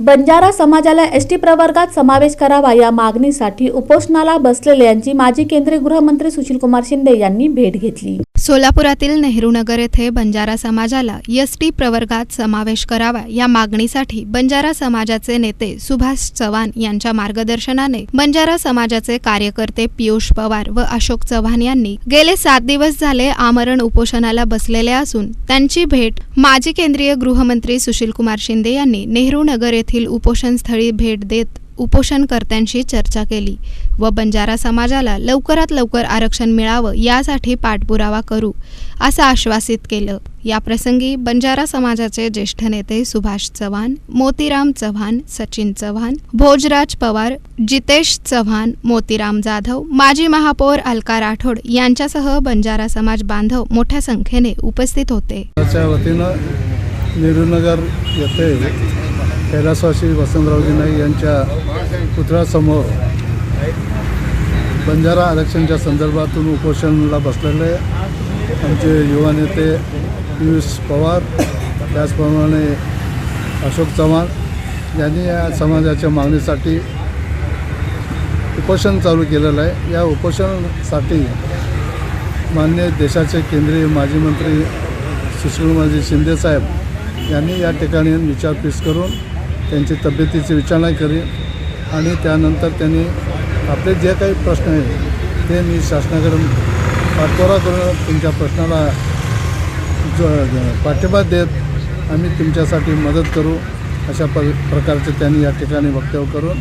बंजारा समाजाला S T प्रवर्गात समावेश करावा या मागणीसाठी उपोषणाला बसलेल्यांची माजी केंद्रीय गृहमंत्री सुशीलकुमार शिंदे यांनी भेट घेतली. सोलापुरातील नेहरू नगर येथे बंजारा समाजाला एस टी प्रवर्गात समावेश करावा या मागणीसाठी बंजारा समाजाचे नेते सुभाष चव्हाण यांच्या मार्गदर्शनाने बंजारा समाजाचे कार्यकर्ते पियुष पवार व अशोक चव्हाण यांनी गेले सात दिवस झाले आमरण उपोषणाला बसलेले असून त्यांची भेट माजी केंद्रीय गृहमंत्री सुशीलकुमार शिंदे यांनी नेहरू नगर येथील उपोषणस्थळी भेट देत उपोषणकर्त्यांशी चर्चा केली व बंजारा समाजाला लवकरात लवकर आरक्षण मिळावं यासाठी पाठपुरावा करू असं आश्वासित केलं. याप्रसंगी बंजारा समाजाचे ज्येष्ठ नेते सुभाष चव्हाण मोतीराम चव्हाण सचिन चव्हाण भोजराज पवार जितेश चव्हाण मोतीराम जाधव माजी महापौर अलका राठोड यांच्यासह बंजारा समाज बांधव मोठ्या संख्येने उपस्थित होते. वतीनं येथे कैलासवासी वसंतरावजी नाईक यांच्या पुतळ्यासमोर बंजारा आरक्षणच्या संदर्भातून उपोषणाला बसलेले आमचे युवा नेते पियुष पवार त्याचप्रमाणे अशोक चव्हाण यांनी या समाजाच्या मागणीसाठी उपोषण चालू केलेलं आहे. या उपोषणासाठी मान्य देशाचे केंद्रीय माजी मंत्री सुशीलमाजी शिंदेसाहेब यांनी या ठिकाणी विचारपूस करून त्यांची तब्येतीची विचारणा करीन आणि त्यानंतर त्यांनी आपले जे काही प्रश्न आहेत ते मी शासनाकडून पाठपुरावा करून तुमच्या प्रश्नाला जो पाठिंबा देत आम्ही तुमच्यासाठी मदत करू अशा प प्रकारचे त्यांनी या ठिकाणी वक्तव्य करून